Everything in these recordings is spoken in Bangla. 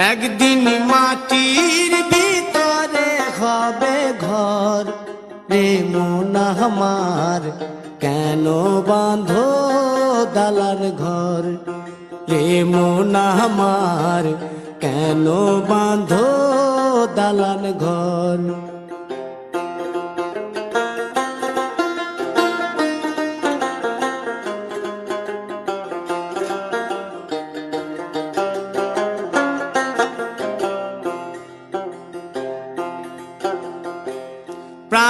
একদিন মাটির ভিতরে হবে ঘর। রে মোনামার কেন বাঁধো দালার ঘর? রে মোনামার কেন বাঁধো দালান ঘর?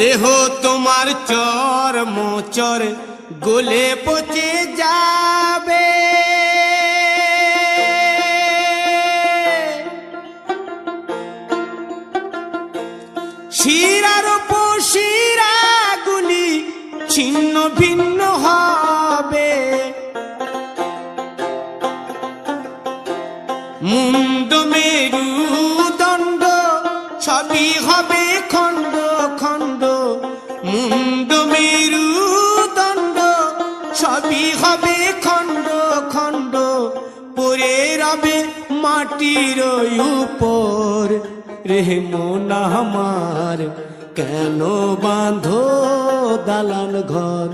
দেহ তোমার চর মোচর গোলে পচে যাবে। শিরার শিরাগুলি ছিন্ন ভিন্ন হবে। মুন্ড মেরু দণ্ড সবই হবে খণ্ড মাটির উপর রে মন আমার, কেন বাঁধো দালান ঘর?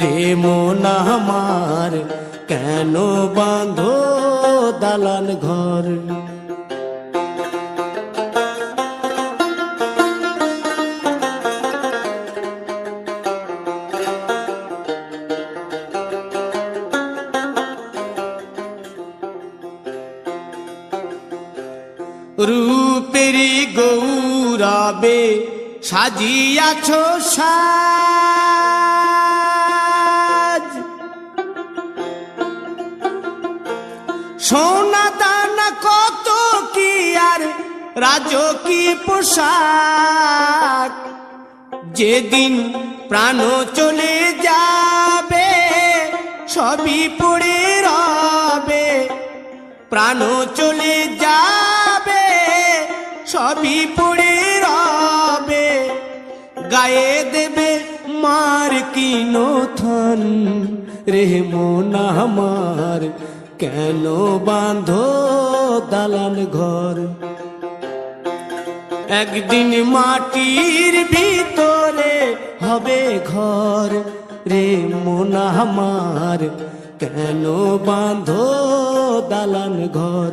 রে মন আমার, কেন বাঁধো দালান ঘর? রূপেরি গৌরবে সাজিয়াছ সাজ। সোনা দানা কত কি আর রাজকী পোশাক? যেদিন প্রাণ চলে যাবে, সবই পড়ে রবে। প্রাণ চলে যাবে সবই পড়ে রবে, গায়ে দেবে মার কিনো থন রে মোনা আমার, কেন বাঁধো দালান ঘর? একদিন মাটির ভিতরে হবে ঘর। রে মোনা আমার, কেন বাঁধো দালান ঘর?